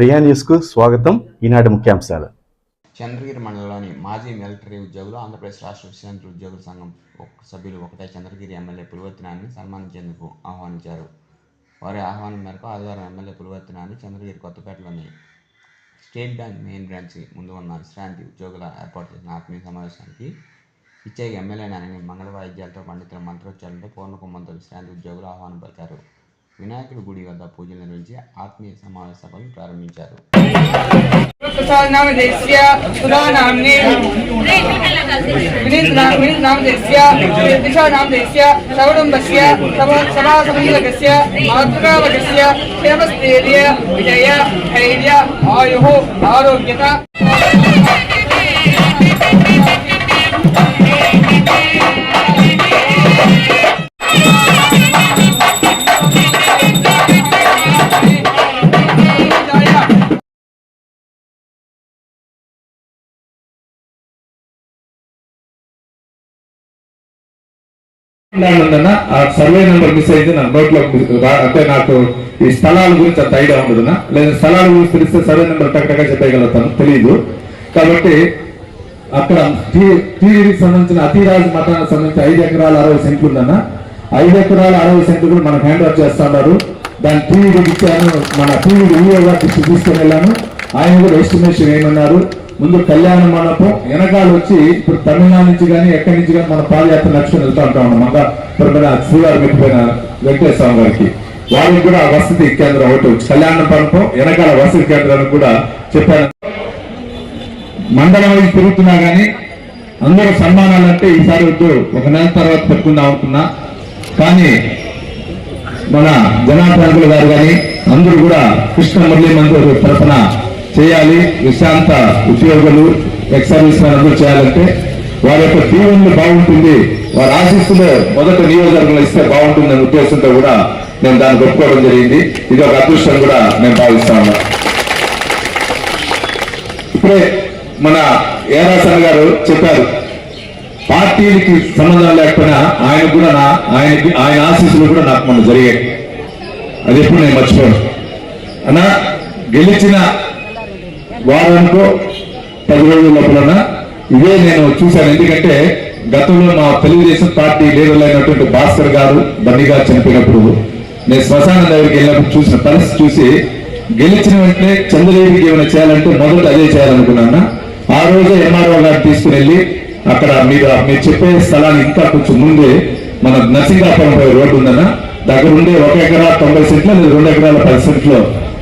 ప్రియా న్యూస్కు స్వాగతం. ఈనాటి ముఖ్యాంశాలు. చంద్రగిరి మండలంలోని మాజీ మిలిటరీ ఉద్యోగులు ఆంధ్రప్రదేశ్ రాష్ట్ర విశ్రాంతి ఉద్యోగుల సంఘం ఒక- సభ్యులు ఒకటే చంద్రగిరి ఎమ్మెల్యే పులివర్తినాన్ని సన్మానించేందుకు ఆహ్వానించారు. వారి ఆహ్వానం మేరకు ఆదివారం ఎమ్మెల్యే పులివర్తినాన్ని చంద్రగిరి కొత్తపేటలోని స్టేట్ బ్యాంక్ మెయిన్ బ్రాంచ్ ముందు ఉన్న విశ్రాంతి ఉద్యోగుల ఏర్పాటు చేసిన ఆత్మీయ సమావేశానికి ఇచ్చే ఎమ్మెల్యే నాని మంగళ వాయిద్యాలతో పండితుల మంత్రోచ్చారంతో పూర్ణకుంభంతో విశ్రాంతి ఉద్యోగులు ఆహ్వానం పలికారు. వినాయకుడి గుడి వద్ద పూజలు నిర్వహించి ఆత్మీయ సమావేశ సభను ప్రారంభించారు. ఆరోగ్యత ఉందన్న ఆ సర్వే నెంబర్ మిస్ అయితే నా నోట్లో అంటే నాకు ఈ స్థలాల గురించి అంత ఐడియా ఉండదునా? లేదా స్థలాల గురించి తెలిస్తే సర్వే నెంబర్ టక్కగా చెప్పగలుగుతాను తెలియదు కాబట్టి అక్కడ టీవీకి సంబంధించిన అతిరాజు మఠానికి సంబంధించి ఐదు ఎకరాల అరవై సెంట్లు ఉందన్న. ఐదు ఎకరాల అరవై సెంట్లు కూడా మనకు హ్యాండ్ ఓవర్ చేస్తున్నారు. దాని టీవీకి ఇచ్చాను మన టీవీ ఈఓ గారికి వెళ్ళాను. ఆయన కూడా ఎస్టిమేషన్ ఏమన్నారు? ముందు కళ్యాణ మండపం వెనకాల వచ్చి ఇప్పుడు తమిళనాడు నుంచి కానీ ఎక్కడి నుంచి కానీ మన పాదయాత్ర లక్ష్యం వెళ్తూ ఉంటాం అన్నమాట. ఇప్పుడు మన శ్రీవారు పెట్టిపోయిన వెంకటేశ్వర గారికి. వారికి కూడా వసతి కేంద్రం ఒకటి కళ్యాణ మండపం వెనకాల వసతి కేంద్రాన్ని కూడా చెప్పాను. మండలం తిరుగుతున్నా గానీ అందరూ సన్మానాలు అంటే ఈసారి వద్దు. ఒక నెల తర్వాత పెట్టుకుందాం అనుకున్నా. కానీ మన జనార్దనులు గారు కానీ అందరూ కూడా కృష్ణ మురళీ మందిర్ తరఫున చేయాలి విశాంత ఉద్యోగులు ఎక్సర్వీస్ అందరూ చేయాలంటే వారి యొక్క దీవెనలు బాగుంటుంది. వారి ఆశీస్సులు మొదట నియోజకవర్గంలో ఇస్తే బాగుంటుంది అనే ఉద్దేశంతో కూడా నేను దాన్ని ఒప్పుకోవడం జరిగింది. ఇది ఒక అదృష్టం కూడా నేను భావిస్తా ఉన్నా. ఇప్పుడే మన ఏరాసన్ గారు చెప్పారు పార్టీలకి సంబంధం లేకపోయినా ఆయన కూడా నా ఆయనకి ఆయన ఆశీస్సులు కూడా నాకు మొన్న జరిగాయి. అది ఎప్పుడు నేను మర్చిపోను. అన్నా గెలిచిన వారానికో పది రోజుల లోపలన ఇదే నేను చూశాను. ఎందుకంటే గతంలో మా తెలుగుదేశం పార్టీ లీడర్లు అయినటువంటి భాస్కర్ గారు బండి గారు చనిపోయినప్పుడు నేను శ్మశానం దగ్గరికి వెళ్ళినప్పుడు చూసిన పరిస్థితి చూసి గెలిచిన వెంటనే చంద్రదేవికి ఏమైనా చేయాలంటే మొదట అదే చేయాలనుకున్నాను. ఆ రోజే ఎంఆర్ఓ గారు తీసుకుని వెళ్ళి అక్కడ మీరు మీరు చెప్పే స్థలానికి ఇంకా కొంచెం ముందే మన నరసింగాపురం రోడ్డు ఉందన్న దగ్గరుండే ఒక ఎకరా తొంభై సెంట్లు లేదా రెండు ఎకరాల పది సెంట్లు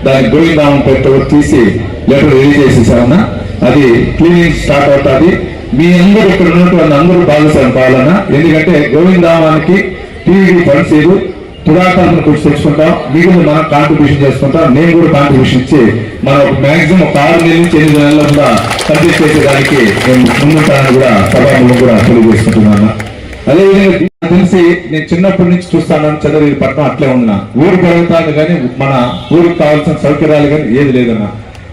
దాని గోవిందామం డౌన్ పెట్ట తీసి లెటర్ రెడీ చేసేసామన్నా అది క్లీనింగ్ స్టార్ట్ అవుతుంది. మీ అందరూ ఇక్కడ ఉన్నటువంటి అందరూ భాగస్వామి కావాలన్నా ఎందుకంటే గోవిందామానికి టీవీ ఫండ్స్ ఏదు పురాతన గురించి తెచ్చుకుంటాం. మిగిలిన మనం కాంట్రిబ్యూషన్ చేసుకుంటాం. నేను కూడా కాంట్రిబ్యూషన్ ఇచ్చి మనం మాక్సిమం ఒక ఆరు నెలల నుంచి ఎనిమిది నెలల కూడా కంప్లీట్ చేసేదానికి నేను ముందుంటానని కూడా సభాములు కూడా తెలియజేసుకుంటున్నాను. అదేవిధంగా నాకు తెలిసి నేను చిన్నప్పటి నుంచి చూస్తాను. చంద్రగిరి పట్నం అట్లే ఉన్నా ఊరు పెరుగుతాను కానీ మన ఊరికి కావాల్సిన సౌకర్యాలు కానీ ఏది లేదన్నా.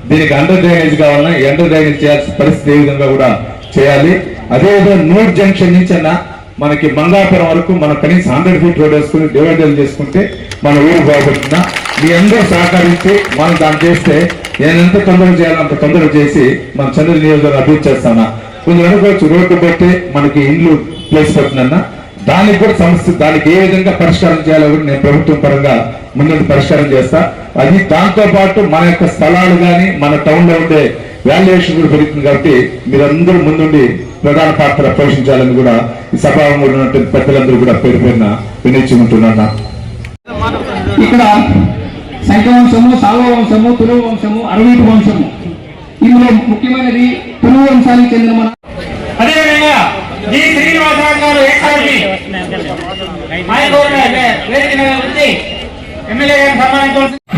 దీనికి అండర్ డ్రైనేజ్ కావాలన్నా ఎండర్ అండర్ డ్రైనేజ్ చేయాల్సిన పరిస్థితి ఏ విధంగా కూడా చేయాలి. అదేవిధంగా నూర్ జంక్షన్ నుంచి అన్న మనకి మంగాపురం వరకు మనం కనీసం హండ్రెడ్ ఫీట్ రోడ్ వేసుకుని డివైడర్ చేసుకుంటే మన ఊరు బాగుపడుతున్నా మీ అందరూ సహకరించి మనం దాన్ని చేస్తే నేను ఎంత తొందరగా చేయాలో అంత తొందరగా చేసి మన చంద్ర నియోజకవర్గం అభివృద్ధి చేస్తానా కొంచెం అనుకోవచ్చు రోడ్డు బట్టి మనకి ఇండ్లు ప్లేస్ పడుతుందన్న దానికి కూడా సమస్య దానికి ఏ విధంగా పరిష్కారం చేయాలో కూడా నేను ప్రభుత్వం పరంగా ముందు పరిష్కారం చేస్తా. అది దాంతోపాటు మన యొక్క స్థలాలు కానీ మన టౌన్లో ఉండే వాల్యుయేషన్ కూడా పెరుగుతుంది కాబట్టి మీరందరూ ముందుండి ప్రధాన పాత్ర పోషించాలని కూడా ఈ సభావంలో ఉన్నటువంటి పెద్దలందరూ కూడా పేరు పేరున వినియోగించుకుంటున్నా ఇక్కడ శంఖవంశము వంశము సాల్వ వంశము తులువ వంశము వంశము ఇందులో ముఖ్యమైనది తులువ వంశానికి చెందిన మన అదేవిధంగా శ్రీనివాసరావు గారు ఎక్స్ఆర్పి ఆయన కూడా వేదిక మీద ఎమ్మెల్యే గారిని సన్మానించవలసింది